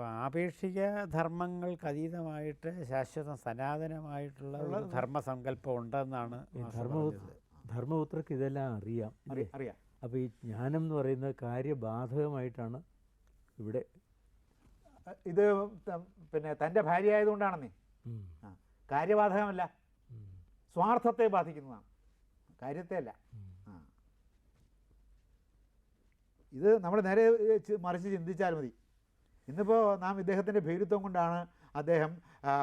അപ്പോൾ ആപേക്ഷിക ധർമ്മങ്ങൾക്ക് അതീതമായിട്ട് ശാശ്വത സനാതനമായിട്ടുള്ള ഒരു ധർമ്മസങ്കല്പം ഉണ്ടെന്നാണ്. ധർമ്മപുത്രക്ക് ഇതെല്ലാം അറിയാം. അറിയാം. അപ്പോൾ ഈ ജ്ഞാനം എന്ന് പറയുന്നത് കാര്യബാധകമായിട്ടാണ് ഇവിടെ ഇത് പിന്നെ തന്റെ ഭാര്യ ആയതുകൊണ്ടാണെന്നേ. കാര്യബാധകമല്ല. സ്വാർത്ഥത്തെ ബാധിക്കുന്നതാണ്. കാര്യത്തെ അല്ല. ഇത് നമ്മൾ നേരെ മറിച്ച് ചിന്തിച്ചാൽ മതി. ഇന്നിപ്പോൾ നാം ഇദ്ദേഹത്തിന്റെ ഭീരുത്വം കൊണ്ടാണ് അദ്ദേഹം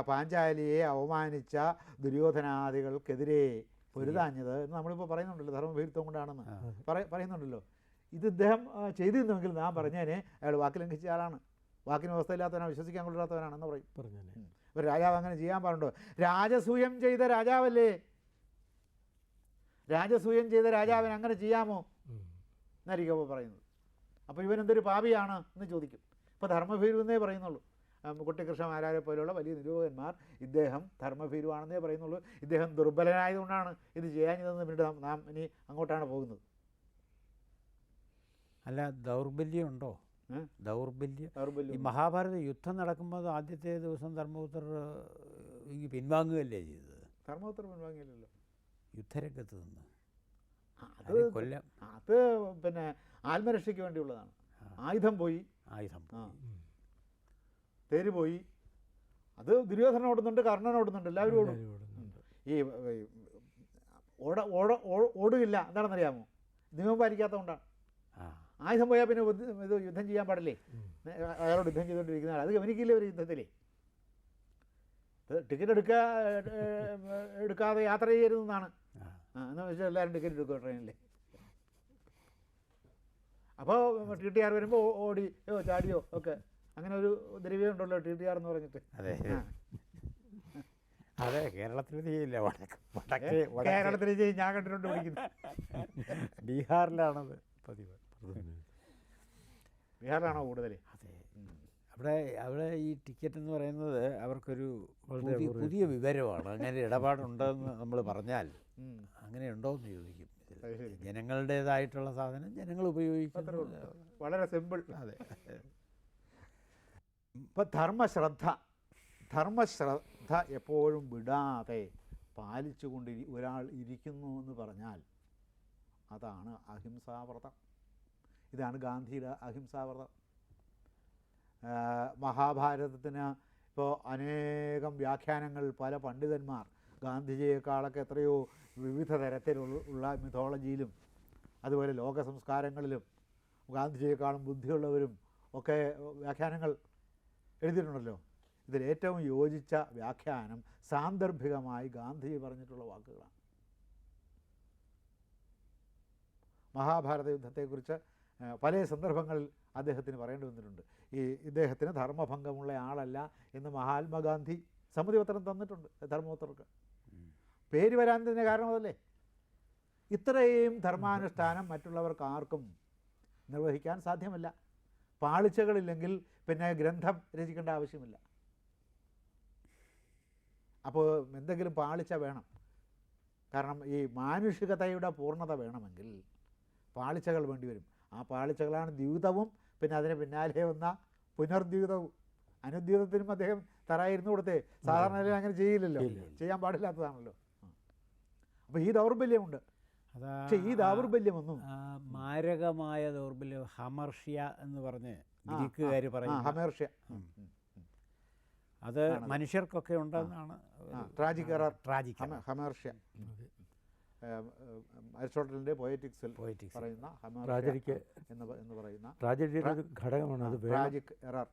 പാഞ്ചാലിയെ അവമാനിച്ച ദുര്യോധനാദികൾക്കെതിരെ പൊരുതാഞ്ഞത് എന്ന് നമ്മളിപ്പോൾ പറയുന്നുണ്ടല്ലോ ധർമ്മഭീരുത്വം കൊണ്ടാണെന്ന്. പറ- പറയുന്നുണ്ടല്ലോ. ഇത് ഇദ്ദേഹം ചെയ്തിരുന്നുവെങ്കിൽ നാം പറഞ്ഞേനെ അയാൾ വാക്ക് ലംഘിച്ച ആളാണ്. വാക്കിന് വ്യവസ്ഥയില്ലാത്തവനാണ് വിശ്വസിക്കാൻ കൊള്ളാത്തവനാണെന്ന് പറയും. പറഞ്ഞല്ലേ ഉം. ഒരു രാജാവ് അങ്ങനെ ചെയ്യാൻ പാടുണ്ടോ? രാജസൂയം ചെയ്ത രാജാവല്ലേ? രാജസൂയം ചെയ്ത രാജാവിന് അങ്ങനെ ചെയ്യാമോ. എന്നായിരിക്കും അപ്പോൾ പറയുന്നത്. അപ്പോൾ ഇവൻ എന്തൊരു പാപിയാണ് എന്ന് ചോദിക്കും. ഇപ്പോൾ ധർമ്മഭീരു എന്നേ പറയുന്നുള്ളൂ. കുട്ടികൃഷ്ണ കുട്ടിക്കൃഷ്ണമാരാരെ പോലെയുള്ള വലിയ നിരൂപകന്മാർ ഇദ്ദേഹം ധർമ്മഭീരുവാണെന്നേ പറയുന്നുള്ളൂ. ഇദ്ദേഹം ദുർബലനായതുകൊണ്ടാണ് ഇത് ചെയ്യാഞ്ഞതെന്ന് പിന്നീട് നാം- ഇനി അങ്ങോട്ടാണ് പോകുന്നത്. അല്ല ദൗർബല്യം ഉണ്ടോ ദൗർബല്യം. ഈ മഹാഭാരത യുദ്ധം നടക്കുമ്പോൾ ആദ്യത്തെ ദിവസം ധർമ്മപുത്രർ പിൻവാങ്ങുകയല്ലേ ചെയ്തത്? ധർമ്മപുത്ര പിൻവാങ്ങിയില്ലല്ലോ. യുദ്ധരംഗത്ത് നിന്ന്. അത് കൊല്ലം അത് പിന്നെ ആത്മരക്ഷയ്ക്ക് വേണ്ടിയുള്ളതാണ്. ആയുധം പോയി. ആയുധം തേര് പോയി. അത് ദുര്യോധനൻ ഓടുന്നുണ്ട് കർണൻ ഓടുന്നുണ്ട് എല്ലാവരും ഓടും. ഓടുന്നുണ്ട്. ഈ ഓട ഓട ഓടുകില്ല. എന്താണെന്നറിയാമോ? നിയമം പാലിക്കാത്തതുകൊണ്ടാണ് ആ. ആയുധം പോയാൽ പിന്നെ ഇത് യുദ്ധം ചെയ്യാൻ പാടില്ലേ? അയാളോട് യുദ്ധം ചെയ്തുകൊണ്ടിരിക്കുന്ന ആൾ അത് ഗമനിക്കില്ല ഒരു യുദ്ധത്തിലേ? ടിക്കറ്റ് എടുക്കാ എടുക്കാതെ യാത്ര ചെയ്യരുതെന്നാണ്. എന്ന് വെച്ചാൽ എല്ലാവരും ടിക്കറ്റ് എടുക്കുക ട്രെയിനിൽ അപ്പോൾ ടി ടി ആർ വരുമ്പോൾ ഓടിയോ ചാടിയോ ഒക്കെ. അങ്ങനെ ഒരു ദ്രവ്യം ഉണ്ടല്ലോ ടി ടി ആർ എന്ന് പറഞ്ഞിട്ട്. അതെ. അതെ കേരളത്തിൽ ചെയ്യില്ല വടക്ക് വടക്ക് വടക്ക്. കേരളത്തിൽ ചെയ്യും ഞാൻ കണ്ടിട്ടുണ്ട് പിടിക്കുന്നത്. ബീഹാറിലാണത് പതിവ്. ബീഹാറിലാണോ കൂടുതൽ അതെ. അവിടെ അവിടെ ഈ ടിക്കറ്റ് എന്ന് പറയുന്നത് അവർക്കൊരു പുതിയ പുതിയ വിവരമാണ്. അങ്ങനെ ഇടപാടുണ്ടെന്ന് നമ്മൾ പറഞ്ഞാൽ അങ്ങനെ ഉണ്ടോ എന്ന് ചോദിക്കും. ജനങ്ങളുടേതായിട്ടുള്ള സാധനം ജനങ്ങൾ ഉപയോഗിക്കുന്നത് വളരെ സിമ്പിൾ അതെ. ഇപ്പം ധർമ്മശ്രദ്ധ ധർമ്മശ്രദ്ധ എപ്പോഴും വിടാതെ പാലിച്ചുകൊണ്ട് ഒരാൾ ഇരിക്കുന്നു എന്ന് പറഞ്ഞാൽ അതാണ് അഹിംസാവ്രതം. ഇതാണ് ഗാന്ധിയുടെ അഹിംസാവ്രതം. മഹാഭാരതത്തിന് ഇപ്പോൾ അനേകം വ്യാഖ്യാനങ്ങൾ പല പണ്ഡിതന്മാർ ഗാന്ധിജിയെക്കാളൊക്കെ എത്രയോ വിവിധ തരത്തിലുള്ള മിഥോളജിയിലും അതുപോലെ ലോക സംസ്കാരങ്ങളിലും ഗാന്ധിജിയെക്കാളും ബുദ്ധിയുള്ളവരും ഒക്കെ വ്യാഖ്യാനങ്ങൾ എഴുതിയിട്ടുണ്ടല്ലോ. ഇതിൽ ഏറ്റവും യോജിച്ച വ്യാഖ്യാനം സാന്ദർഭികമായി ഗാന്ധിജി പറഞ്ഞിട്ടുള്ള വാക്കുകളാണ്. മഹാഭാരത യുദ്ധത്തെക്കുറിച്ച് പല സന്ദർഭങ്ങളിൽ അദ്ദേഹത്തിന് പറയേണ്ടി വന്നിട്ടുണ്ട്. ഈ ഇദ്ദേഹത്തിന് ധർമ്മഭംഗമുള്ള ആളല്ല എന്ന് മഹാത്മാഗാന്ധി സമ്മതിപത്രം തന്നിട്ടുണ്ട് ധർമ്മപുത്രർക്ക്. പേര് വരാൻ തന്നെ കാരണം അതല്ലേ ഇത്രയും ധർമാനുഷ്ഠാനം മറ്റുള്ളവർക്ക് ആർക്കും നിർവഹിക്കാൻ സാധ്യമല്ല. പാളിച്ചകളില്ലെങ്കിൽ പിന്നെ ഗ്രന്ഥം രചിക്കേണ്ട ആവശ്യമില്ല. അപ്പോൾ എന്തെങ്കിലും പാളിച്ച വേണം. കാരണം ഈ മാനുഷികതയുടെ പൂർണത വേണമെങ്കിൽ പാളിച്ചകൾ വേണ്ടി വരും. ആ പാളിച്ചകളാണ് ദ്യൂതവും പിന്നെ അതിന് പിന്നാലെ വന്ന പുനർദ്യൂതവും അനുദ്യൂതത്തിനും അദ്ദേഹം തറായിരുന്നു കൊടുത്തേ. സാധാരണ അങ്ങനെ ചെയ്യില്ലല്ലോ. ചെയ്യാൻ പാടില്ലാത്തതാണല്ലോ. അപ്പോൾ ഈ ദൗർബല്യമുണ്ട്. അതാ പക്ഷേ ഈ ദൗർബല്യം ഒന്നും മാരകമായ ദൗർബല്യം ഹമർഷ്യ എന്ന് പറഞ്ഞ് ഗ്രീക്കുകാർ പറയുന്നത്. ഹമർഷ്യ. അത് മനുഷ്യർക്കൊക്കെ ഉണ്ടെന്നാണ് ട്രാജിക് ട്രാജിക് ഹമർഷ്യ. അരിസ്റ്റോട്ടലിന്റെ പോയറ്റിക്സിൽ. പറയുന്ന ട്രാജഡിക്ക് ഹമേർഷ്യ എന്ന് എന്ന് പറയുന്ന ട്രാജഡിയുടെ ഒരു ഘടകമാണ് അത് ട്രാജിക് എറർ.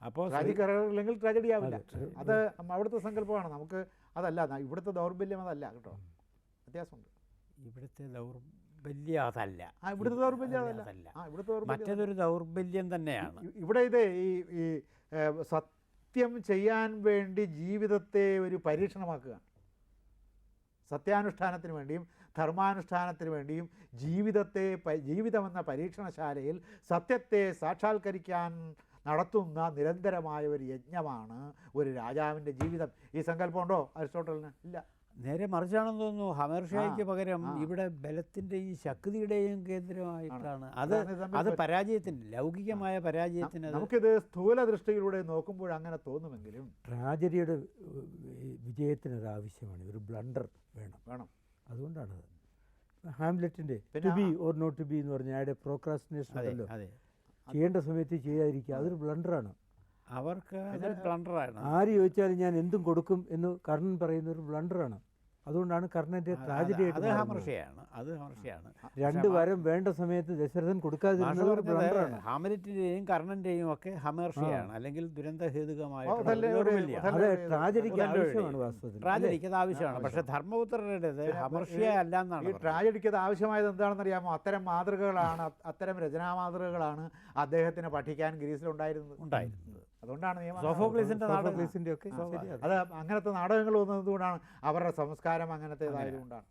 അപ്പോൾ ട്രാജിക് എറർ ഇല്ലെങ്കിൽ ട്രാജഡി ആവില്ല അത് അവിടുത്തെ സങ്കല്പമാണ്. നമുക്ക് അതല്ല ഇവിടുത്തെ ദൗർബല്യം അതല്ല കേട്ടോ. വ്യത്യാസമുണ്ട്. ഇവിടുത്തെ ദൗർബല്യം അതല്ല. ആ ഇവിടുത്തെ ദൗർബല്യം അതല്ല. ആ ഇവിടുത്തെ ദൗർബല്യം മറ്റേതൊരു ദൗർബല്യം തന്നെയാണ്. ഇവിടെ ഇത് ഈ ഈ സത്യം ചെയ്യാൻ വേണ്ടി ജീവിതത്തെ ഒരു പരീക്ഷണമാക്കുക. സത്യാനുഷ്ഠാനത്തിന് വേണ്ടിയും ധർമാനുഷ്ഠാനത്തിന് വേണ്ടിയും ജീവിതത്തെ ജീവിതമെന്ന പരീക്ഷണശാലയിൽ സത്യത്തെ സാക്ഷാത്കരിക്കാൻ നടത്തുന്ന നിരന്തരമായ ഒരു യജ്ഞമാണ് ഒരു രാജാവിന്റെ ജീവിതം. ഈ സങ്കല്പമുണ്ടോ അരിസ്റ്റോട്ടലിന്? ഇല്ല. നേരെ മറിച്ചാണെന്ന് തോന്നുന്നു. ഹമർഷായ്ക്ക് പകരം ഇവിടെ ബലത്തിന്റെയും ശക്തിയുടെയും കേന്ദ്രമായിട്ടാണ്. അത് അത് പരാജയത്തിന് ലൗകികമായ പരാജയത്തിന് നമുക്കിത് സ്ഥൂല ദൃഷ്ടിയിലൂടെ നോക്കുമ്പോൾ അങ്ങനെ തോന്നുമെങ്കിലും ട്രാജഡിയുടെ വിജയത്തിന് അത് ആവശ്യമാണ്. ഒരു ബ്ലണ്ടർ വേണം. വേണം. അതുകൊണ്ടാണത് ഹാംലെറ്റിന്റെ to be or not to be എന്ന് പറഞ്ഞാൽ അയാളുടെ പ്രോക്രാസ്റ്റിനേഷൻ ഉണ്ടല്ലോ. ചെയ്യേണ്ട സമയത്ത് ചെയ്യാതിരിക്കുക. അതൊരു ബ്ലണ്ടറാണ്. അവർക്ക് ആര് ചോദിച്ചാലും ഞാൻ എന്തും കൊടുക്കും എന്ന് കർണൻ പറയുന്ന ഒരു ബ്ലണ്ടറാണ്. അതുകൊണ്ടാണ് കർണന്റെ ട്രാജഡി അത് ആയിട്ട് മാറുന്നത്. അത് ഹാമർഷയാണ്. രണ്ട് വരം വേണ്ട സമയത്ത് ദശരഥൻ കൊടുക്കാതിരുന്നത് ഹാമലറ്റിന്റെയും കർണന്റെയും ഒക്കെ ഹമർഷയാണ് അല്ലെങ്കിൽ ദുരന്തഹേതുകമായിട്ട് ആവശ്യമാണ് വാസ്തവത്തിൽ. ട്രാജഡിക്ക് അത് ആവശ്യമാണ് പക്ഷെ ധർമ്മപുത്രരുടേത് ഹമർഷ്യ അല്ല ഈ എന്നാണ്. ട്രാജഡിക്ക് അത് ആവശ്യമായത് എന്താണെന്ന് അറിയാമോ അത്തരം മാതൃകകളാണ് അത്തരം രചനാ മാതൃകകളാണ് അദ്ദേഹത്തിന് പഠിക്കാൻ ഗ്രീസിലുണ്ടായിരുന്നത്. ഉണ്ടായിരുന്നത്. അതുകൊണ്ടാണ് നിയമം സോഫോക്ലീസിന്റെ നാടകം. സോഫോക്ലീസിന്റെ ഒക്കെ ശരിയാണ് അത് അങ്ങനത്തെ നാടകങ്ങൾ വന്നതുകൊണ്ടാണ് അവരുടെ സംസ്കാരം അങ്ങനത്തേതായതുകൊണ്ടാണ്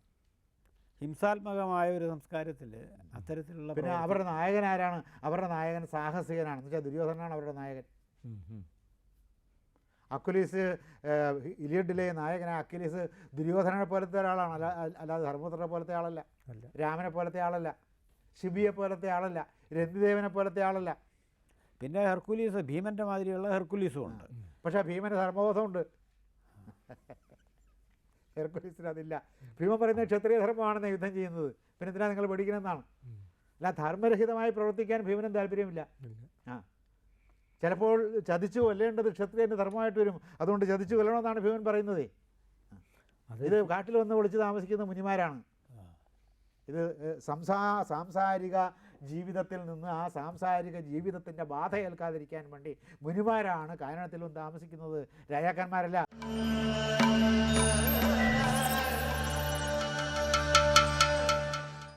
ഹിംസാത്മകമായ ഒരു സംസ്കാരത്തിൽ അത്തരത്തിലുള്ള പിന്നെ അവരുടെ നായകൻ ആരാണ് അവരുടെ നായകൻ സാഹസികനാണ്. എന്ന് വെച്ചാൽ ദുര്യോധനാണ് അവരുടെ നായകൻ. അക്കുലീസ് ഇലിയഡിലെ നായകന അക്കുലീസ് ദുര്യോധനനെ പോലത്തെ ഒരാളാണ്. അല്ല അല്ലാതെ ധർമ്മപുത്രനെ പോലത്തെ ആളല്ല. അല്ല. രാമനെ പോലത്തെ ആളല്ല. ശിബിയെ പോലത്തെ ആളല്ല. രന്തിദേവനെ പോലത്തെ ആളല്ല. പിന്നെ ഹെർക്കുലീസ് ഭീമന്റെ മാതിരിയുള്ള ഹെർക്കുലീസും ഉണ്ട്. പക്ഷേ ഭീമന് ധർമ്മബോധമുണ്ട്. ഹെർക്കുലീസിന് അതില്ല. ഭീമൻ പറയുന്നത് ക്ഷത്രിയ ധർമ്മമാണെന്ന് യുദ്ധം ചെയ്യുന്നത്. പിന്നെ എന്തിനാ നിങ്ങൾ പഠിക്കണമെന്നാണ് അല്ല ധർമ്മരഹിതമായി പ്രവർത്തിക്കാൻ ഭീമനും താല്പര്യമില്ല. ആ. ചിലപ്പോൾ ചതിച്ചു കൊല്ലേണ്ടത് ക്ഷത്രിയന്റെ ധർമ്മമായിട്ട് വരും. അതുകൊണ്ട് ചതിച്ചു കൊല്ലണമെന്നാണ് ഭീമൻ പറയുന്നത്. അത് ഇത് കാട്ടിൽ വന്ന് വിളിച്ച് താമസിക്കുന്ന മുനിമാരാണ്. ഇത് സംസാ സാംസാരിക ജീവിതത്തിൽ നിന്ന് ആ സാംസാരിക ജീവിതത്തിന്റെ ബാധ ഏൽക്കാതിരിക്കാൻ വേണ്ടി മുനിമാരാണ് കാനനത്തിലും താമസിക്കുന്നത് രാജാക്കന്മാരല്ല.